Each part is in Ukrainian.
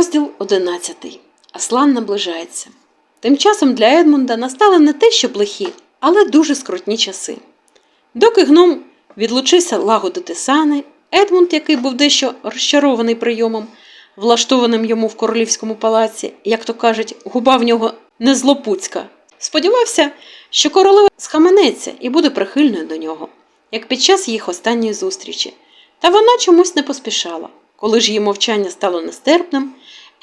Розділ 11. Аслан наближається. Тим часом для Едмунда настали не те, що лихі, але дуже скрутні часи. Доки гном відлучився лагодити сани, Едмунд, який був дещо розчарований прийомом, влаштованим йому в королівському палаці, як то кажуть, губа в нього не злопуцька, сподівався, що королева схаменеться і буде прихильною до нього, як під час їх останньої зустрічі. Та вона чомусь не поспішала. Коли ж її мовчання стало нестерпним,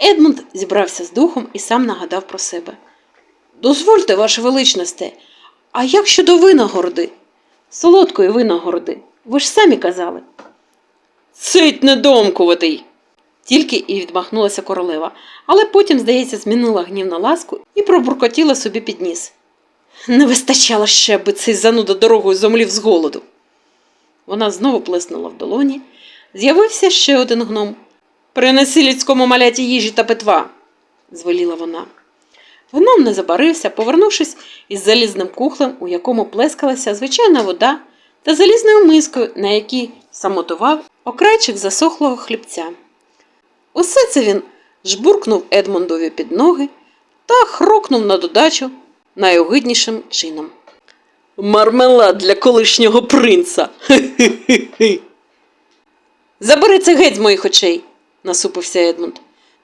Едмунд зібрався з духом і сам нагадав про себе. Дозвольте, ваше величносте, а як щодо винагороди? Солодкої винагороди. Ви ж самі казали. Цить недомкуватий. Тільки і відмахнулася королева, але потім, здається, змінила гнів на ласку і пробуркотіла собі під ніс. Не вистачало ще, аби цей зануда дорогою зомлів з голоду. Вона знову плеснула в долоні. З'явився ще один гном. Принеси людському маляті їжі та питва, звеліла вона. Гном не забарився, повернувшись із залізним кухлем, у якому плескалася звичайна вода, та залізною мискою, на якій самотував окрайчик засохлого хлібця. Усе це він жбуркнув Едмондові під ноги та хрокнув на додачу найогиднішим чином. Мармелад для колишнього принца. Хе-хе-хе. Забери це геть з моїх очей, насупився Едмунд.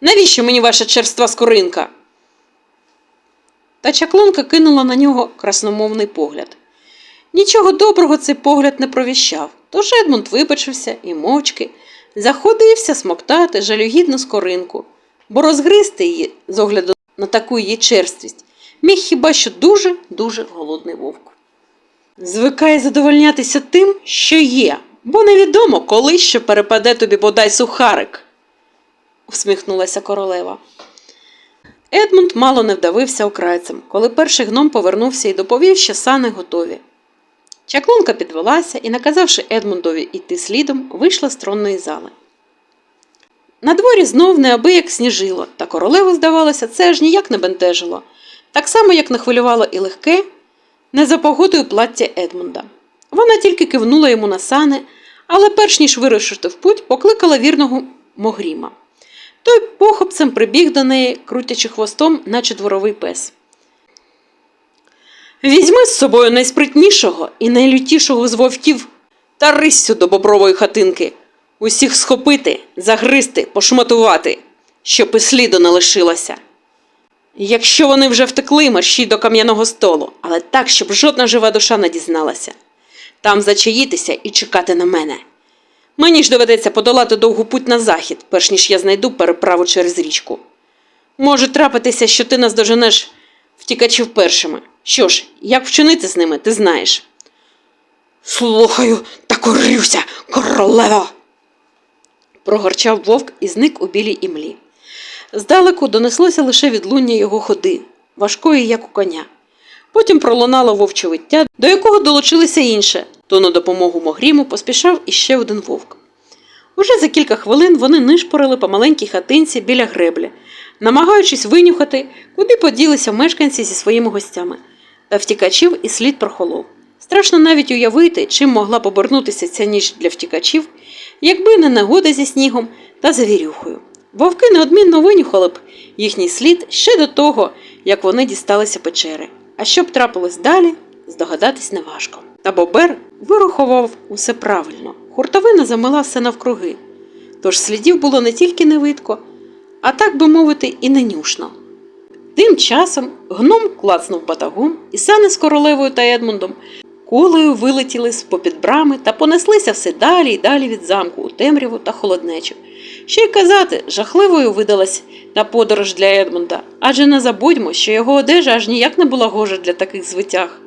Навіщо мені ваша черства скоринка? Та чаклунка кинула на нього красномовний погляд. Нічого доброго цей погляд не провіщав, тож Едмунд вибачився і мовчки заходився смоктати жалюгідну скоринку, бо розгризти її з огляду на таку її черствість міг хіба що дуже-дуже голодний вовк. Звикай задовольнятися тим, що є, бо невідомо, коли ще перепаде тобі бодай сухарик, усміхнулася королева. Едмунд мало не вдавився окрайцем, коли перший гном повернувся і доповів, що сани готові. Чаклунка підвелася і, наказавши Едмундові йти слідом, вийшла з тронної зали. На дворі знов неабияк сніжило, та королеву, здавалося, це аж ніяк не бентежило, так само, як не хвилювало і легке, не за погодою плаття Едмунда. Вона тільки кивнула йому на сани, але перш ніж вирушити в путь, покликала вірного Могріма. Той похопцем прибіг до неї, крутячи хвостом, наче дворовий пес. Візьми з собою найспритнішого і найлютішого з вовків та риссю до бобрової хатинки. Усіх схопити, загризти, пошматувати, щоб і сліду не лишилося. Якщо вони вже втекли, мерщій до кам'яного столу, але так, щоб жодна жива душа не дізналася. Там зачаїтися і чекати на мене. Мені ж доведеться подолати довгу путь на захід, перш ніж я знайду переправу через річку. Може трапитися, що ти нас доженеш втікачів першими. Що ж, як вчинити з ними, ти знаєш. Слухаю та корюся, королево. прогорчав вовк і зник у білій імлі. Здалеку донеслося лише відлуння його ходи, важкої, як у коня. Потім пролунало вовче виття, до якого долучилися інше, то на допомогу Могріму поспішав іще один вовк. Уже за кілька хвилин вони нишпорили по маленькій хатинці біля греблі, намагаючись винюхати, куди поділися мешканці зі своїми гостями, та втікачів і слід прохолов. Страшно навіть уявити, чим могла б ця ніч для втікачів, якби не негода зі снігом та завірюхою. Вовки неодмінно винюхали б їхній слід ще до того, як вони дісталися печери. А що б трапилось далі, здогадатись неважко. Та Бобер вирахував усе правильно. Хуртовина замила все навкруги. Тож слідів було не тільки невидко, а так би мовити, і ненюшно. Тим часом гном клацнув батагом, і сани з королевою та Едмундом кулею вилетіли з попід брами та понеслися все далі й далі від замку у темряву та холоднечу. Ще й казати, жахливою видалась та подорож для Едмунда, адже не забудьмо, що його одежа аж ніяк не була гожа для таких звитяг.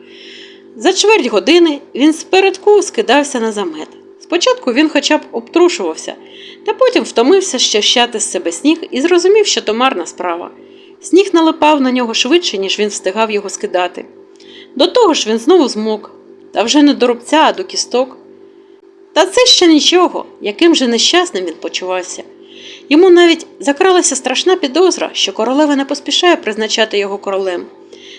За чверть години він спередку скидався на замет. Спочатку він хоча б обтрушувався, та потім втомився щащати з себе сніг і зрозумів, що то марна справа. Сніг налипав на нього швидше, ніж він встигав його скидати. До того ж він знову змок, та вже не до рубця, а до кісток. Та це ще нічого, яким же нещасним він почувався. Йому навіть закралася страшна підозра, що королева не поспішає призначати його королем.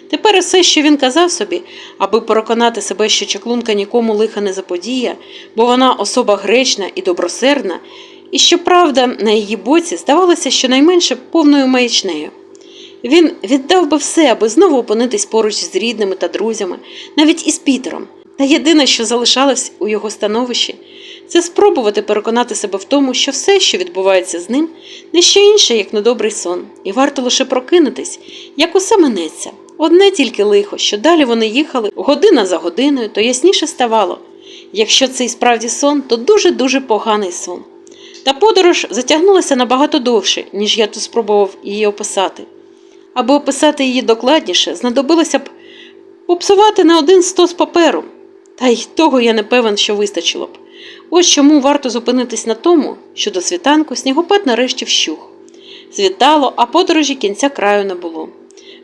Тепер усе, що він казав собі, аби переконати себе, що чаклунка нікому лиха не заподіє, бо вона особа гречна і добросердна, І щоправда, на її боці здавалося щонайменше повною маячнею. Він віддав би все, аби знову опинитись поруч з рідними та друзями, навіть із Пітером. Та єдине, що залишалось у його становищі, це спробувати переконати себе в тому, що все, що відбувається з ним, не що інше, як недобрий сон, і варто лише прокинутись, як усе минеться. Одне тільки лихо, що далі вони їхали година за годиною, то ясніше ставало. Якщо це і справді сон, то дуже-дуже поганий сон. Та подорож затягнулася набагато довше, ніж я тут спробував її описати. Аби описати її докладніше, знадобилося б попсувати на один стос паперу. Та й того я не певен, що вистачило б. Ось чому варто зупинитись на тому, що до світанку снігопад нарешті вщух. Світало, а подорожі кінця краю не було.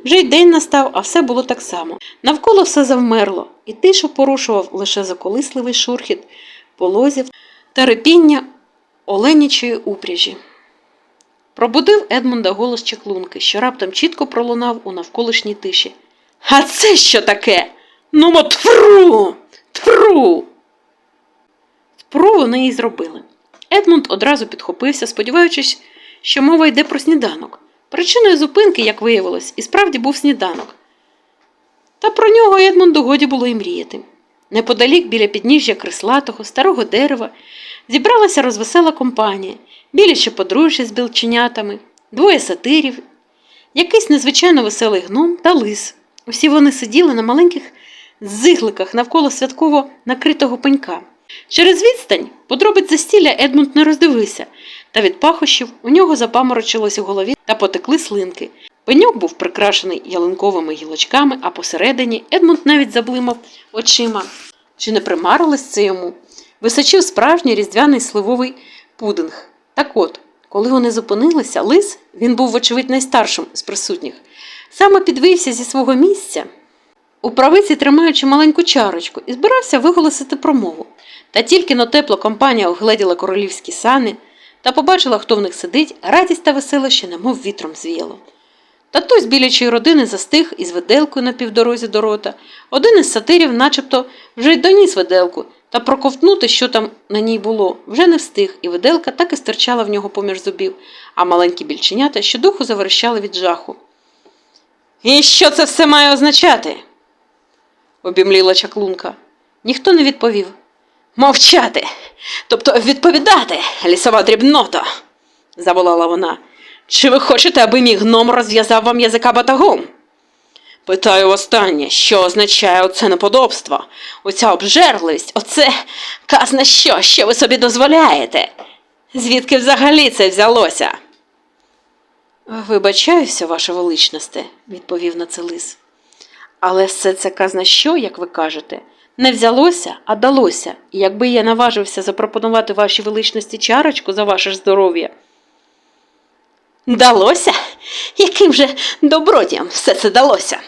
Вже й день настав, а все було так само. Навколо все завмерло, і тишу порушував лише заколисливий шурхіт полозів та репіння оленячої упряжі. Пробудив Едмунда голос чеклунки, що раптом чітко пролунав у навколишній тиші. А це що таке? Нумо тфру! Тфру! Тфру вони і зробили. Едмунд одразу підхопився, сподіваючись, що мова йде про сніданок. Причиною зупинки, як виявилось, і справді був сніданок. Та про нього Едмунду годі було й мріяти. Неподалік біля підніжжя крислатого, старого дерева зібралася розвесела компанія, біляче подружжя з білченятами, двоє сатирів, якийсь незвичайно веселий гном та лис. Усі вони сиділи на маленьких зигликах навколо святково накритого пенька. Через відстань подробиць застілля Едмунд не роздивився, та від пахощів у нього запаморочилось у голові та потекли слинки. Пеньок був прикрашений ялинковими гілочками, а посередині Едмунд навіть заблимав очима. Чи не примарилось це йому? Височив справжній різдвяний сливовий пудинг. Так от, коли вони зупинилися, лис, він був, вочевидь, найстаршим з присутніх, саме підвівся зі свого місця, у правиці тримаючи маленьку чарочку, і збирався виголосити промову. Та тільки но тепло компанія огледіла королівські сани та побачила, хто в них сидить, радість та веселище немов вітром звіяло. З білячої родини застиг із виделкою на півдорозі до рота. Один із сатирів начебто вже й доніс виделку, та проковтнути, що там на ній було, вже не встиг, і виделка так і стирчала в нього поміж зубів, а маленькі більченята щодуху заверещали від жаху. І що це все має означати? обімліла чаклунка. Ніхто не відповів. Мовчати, тобто відповідати, лісова дрібнота, заволала вона. Чи ви хочете, аби мій гном розв'язав вам язика батагом? Питаю останнє, що означає оце неподобство, оця обжерливість, оце казна що, що ви собі дозволяєте? Звідки взагалі це взялося? Вибачаюся, ваше величносте, відповів на це лис. Але все це казна що, як ви кажете, не взялося, а далося, якби я наважився запропонувати вашій величності чарочку за ваше ж здоров'я. Далося? Яким же добродіям все це далося?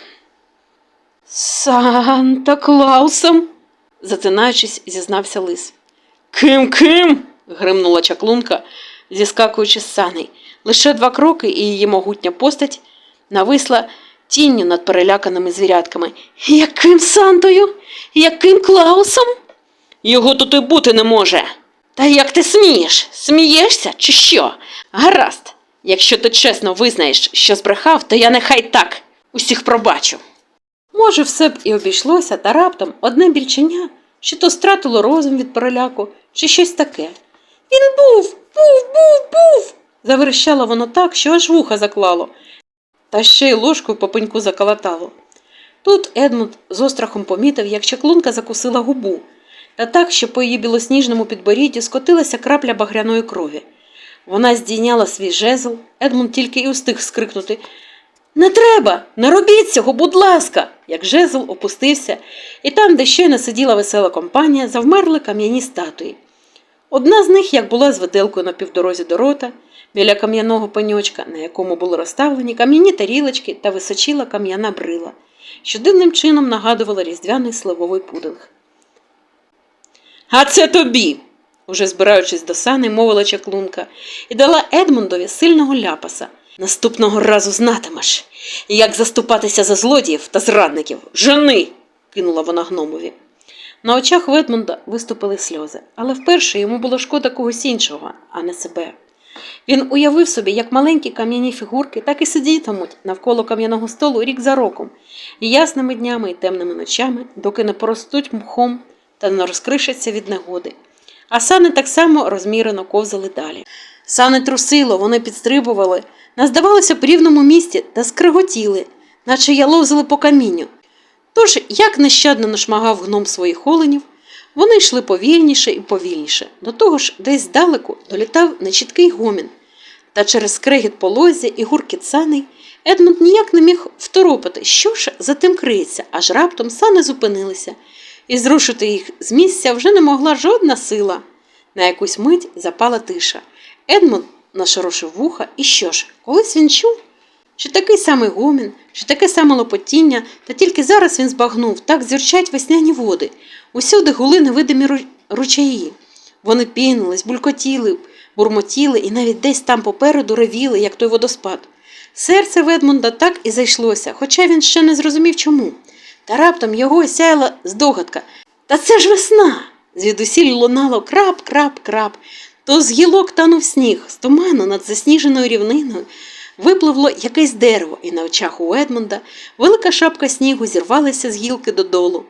Санта Клаусом, затинаючись, зізнався лис. Ким ким? гримнула чаклунка, зіскакуючи з саней. Лише два кроки, і її могутня постать нависла тінню над переляканими звірятками. Яким Сантою? Яким Клаусом? Його тут і бути не може. Та як ти смієш? Смієшся чи що? Гаразд. Якщо ти чесно визнаєш, що збрехав, то я нехай так усіх пробачу. Може, все б і обійшлося, та раптом одне більченя, що то стратило розум від переляку, чи щось таке. Він був, був, був, був. заверещало воно так, що аж вуха заклало, та ще й ложкою по пеньку заколотало. Тут Едмунд з острахом помітив, як чаклунка закусила губу, та так, що по її білосніжному підборідді скотилася крапля багряної крові. Вона здійняла свій жезл, Едмунд тільки і устиг скрикнути Не треба, не робіть цього, будь ласка. Як жезл опустився, і там, де щойно сиділа весела компанія, завмерли кам'яні статуї. Одна з них, як була з виделкою на півдорозі до рота, біля кам'яного пеньочка, на якому були розставлені кам'яні тарілочки та височіла кам'яна брила, що дивним чином нагадувала різдвяний сливовий пудинг. А це тобі, уже збираючись до сани, мовила чаклунка, і дала Едмундові сильного ляпаса. Наступного разу знатимеш, як заступатися за злодіїв та зрадників. Жени. кинула вона гномові. На очах Ведмунда виступили сльози, але вперше йому було шкода когось іншого, а не себе. Він уявив собі, як маленькі кам'яні фігурки так і сидітимуть навколо кам'яного столу рік за роком, ясними днями і темними ночами, доки не поростуть мхом та не розкришаться від негоди. А сани так само розмірено ковзали далі. Сани трусило, вони підстрибували, наздавалися по рівному місці та скриготіли, наче ялозили по камінню. Тож, як нещадно нашмагав гном своїх оленів, вони йшли повільніше і повільніше. До того ж, десь здалеку долітав нечіткий гомін. Та через скрегіт полозя і гуркіт саней Едмунд ніяк не міг второпати, що ж за тим криється, аж раптом сани зупинилися, і зрушити їх з місця вже не могла жодна сила. На якусь мить запала тиша. Едмунд нашорошив вуха, і що ж, колись він чув, чи такий самий гомін, чи таке саме лопотіння, та тільки зараз він збагнув, так зірчать весняні води. Усюди гули невидимі ручаї. Вони пінились, булькотіли, бурмотіли і навіть десь там попереду ревіли, як той водоспад. Серце Ведмунда так і зайшлося, хоча він ще не зрозумів чому. Та раптом його осяяла здогадка. Та це ж весна! Звідусіль лунало крап, крап, крап. То з гілок танув сніг, з туману над засніженою рівниною випливло якесь дерево, і на очах у Едмунда велика шапка снігу зірвалася з гілки додолу.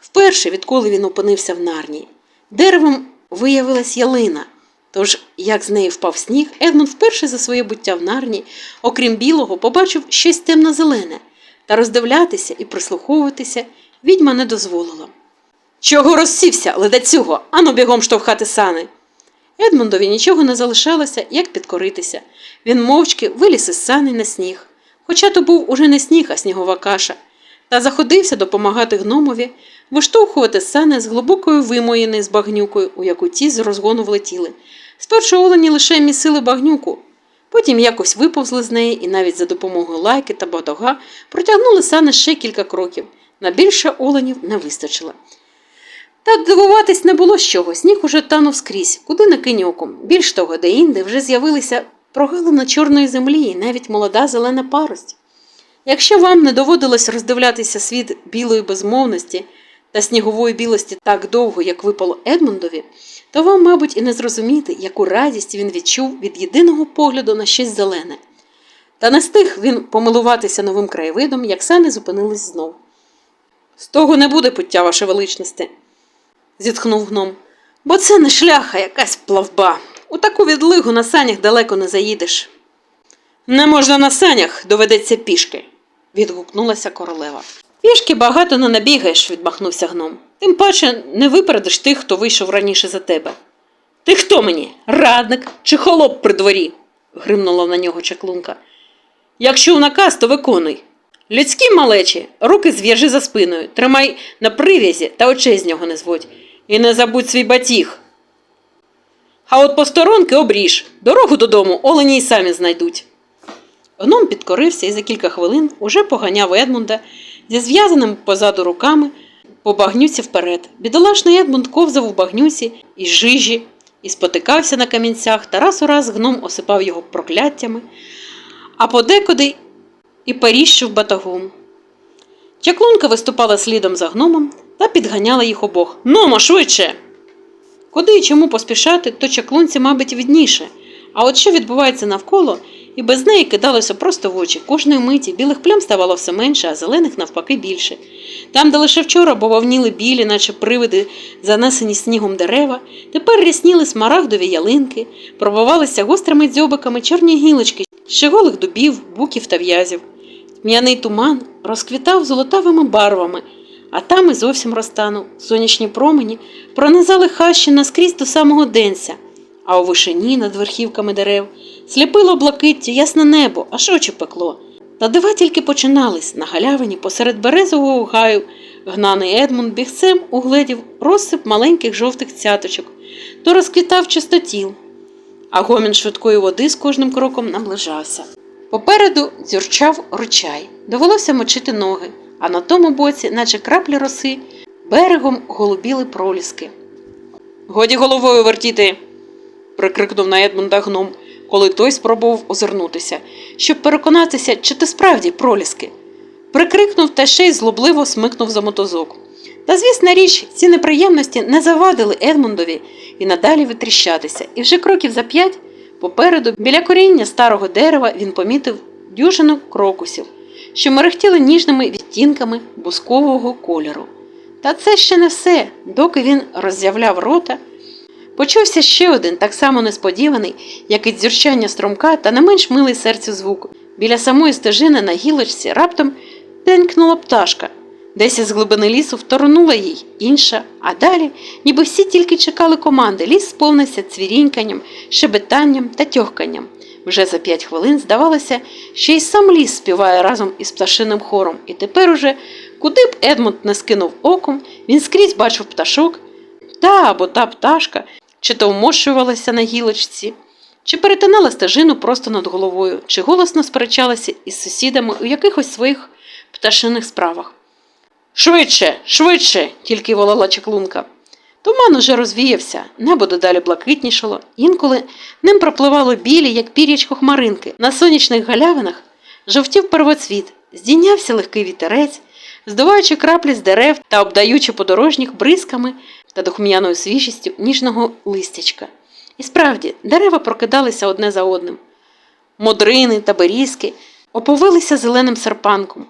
Вперше, відколи він опинився в нарнії, деревом виявилась ялина. Тож, як з неї впав сніг, Едмунд вперше за своє буття в нарні, окрім білого, побачив щось темно-зелене, та роздивлятися і прислуховуватися відьма не дозволила. Чого розсівся, ледацюго? Ану бігом штовхати сани. Едмундові нічого не залишалося, як підкоритися. Він мовчки виліз із сани на сніг. Хоча то був уже не сніг, а снігова каша, та заходився допомагати гномові виштовхувати сани з глибокою вимоєною з багнюкою, у яку ті з розгону влетіли. Спершу олені лише місили багнюку, потім якось виповзли з неї і навіть за допомогою лайки та батога протягнули сани ще кілька кроків. На більше оленів не вистачило. Та дивуватись не було з чого, сніг уже танув скрізь, куди не кинь. Більш того, де-інде вже з'явилися прогалина чорної землі і навіть молода зелена парость. Якщо вам не доводилось роздивлятися світ білої безмовності та снігової білості так довго, як випало Едмундові, то вам, мабуть, і не зрозуміти, яку радість він відчув від єдиного погляду на щось зелене. Та не стиг він помилуватися новим краєвидом, як сани зупинились знов. З того не буде пуття, ваше величності, зітхнув гном. Бо це не шлях, а якась плавба. У таку відлигу на санях далеко не заїдеш. Не можна на санях, доведеться пішки, відгукнулася королева. Пішки багато не набігаєш, відмахнувся гном. Тим паче не випередиш тих, хто вийшов раніше за тебе. Ти хто мені? Радник чи холоп при дворі? гримнула на нього чаклунка. Якщо в наказ, то виконуй. Людські малечі, руки зв'яжи за спиною, тримай на прив'язі та очей з нього не зводь. І не забудь свій батіг. А от посторонки обріж. Дорогу додому олені й самі знайдуть. Гном підкорився і за кілька хвилин уже поганяв Едмунда зі зв'язаними позаду руками по багнюці вперед. Бідолашний Едмунд ковзав у багнюці і жижі, і спотикався на камінцях, та раз у раз гном осипав його прокляттями, а подекуди і періщив батагом. Чаклунка виступала слідом за гномом та підганяла їх обох. Номо, швидше! Куди і чому поспішати, то чаклунці, мабуть, відніше. А от що відбувається навколо, і без неї кидалося просто в очі. Кожної миті білих плям ставало все менше, а зелених навпаки більше. Там, де лише вчора бововніли білі, наче привиди, занесені снігом дерева, тепер рясніли смарагдові ялинки, пробивалися гострими дзьобиками чорні гілочки, ще голих дубів, буків та в'язів. Тьмяний туман розквітав золотавими барвами, а там і зовсім розтанув. Сонячні промені пронизали хащі наскрізь до самого денця, а у вишині над верхівками дерев сліпило блакиття ясне небо, аж очі пекло. Та дива тільки починались на галявині посеред березового гаю. Гнаний Едмунд бігцем угледів розсип маленьких жовтих цяточок, то розквітав чистотіл, а гомін швидкої води з кожним кроком наближався. Попереду дзюрчав ручай, довелося мочити ноги, а на тому боці, наче краплі роси, берегом голубіли проліски. Годі головою вертіти. прикрикнув на Едмунда гном, коли той спробував озирнутися, щоб переконатися, чи ти справді проліски. Прикрикнув та ще й злобливо смикнув за мотозок. Та звісна річ, ці неприємності не завадили Едмундові і надалі витріщатися, і вже кроків за п'ять попереду, біля коріння старого дерева, він помітив дюжину крокусів, що мерехтіли ніжними відтінками бускового кольору. Та це ще не все, доки він роззявляв рота. Почувся ще один, так само несподіваний, як і дзюрчання струмка та не менш милий серцю звук. Біля самої стежини на гілочці раптом тенькнула пташка. Десь із глибини лісу второнула їй інша, а далі, ніби всі тільки чекали команди, ліс сповнився цвіріньканням, шебетанням та тьохканням. Вже за п'ять хвилин здавалося, що й сам ліс співає разом із пташиним хором, і тепер уже, куди б Едмунд не скинув оком, він скрізь бачив пташок, та або та пташка, чи то вмощувалася на гілочці, чи перетинала стежину просто над головою, чи голосно сперечалася із сусідами у якихось своїх пташиних справах. Швидше, швидше, тільки волала чеклунка. Туман уже розвіявся, небо дедалі блакитнішало, інколи ним пропливало білі, як пірячко хмаринки. На сонячних галявинах жовтів первоцвіт, здійнявся легкий вітерець, здуваючи краплі з дерев та обдаючи подорожніх бризками та духм'яною свіжістю ніжного листячка. І справді, дерева прокидалися одне за одним. Модрини та берізки оповилися зеленим серпанком.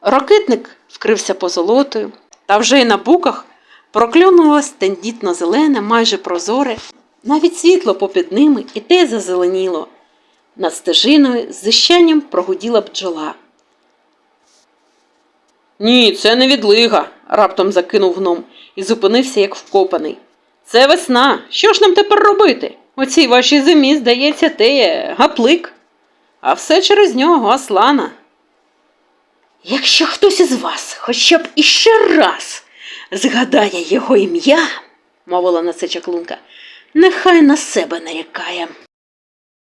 Рокитник вкрився позолотою, та вже й на буках проклюнулось тендітно зелене, майже прозоре, навіть світло попід ними і те зазеленіло. Над стежиною з зищанням прогуділа бджола. Ні, це не відлига, раптом закинув гном і зупинився, як вкопаний. Це весна. Що ж нам тепер робити? У цій вашій зимі, здається, те гаплик. А все через нього, Аслана. Якщо хтось із вас хоча б іще раз згадає його ім'я, мовила на це чаклунка, нехай на себе нарікає.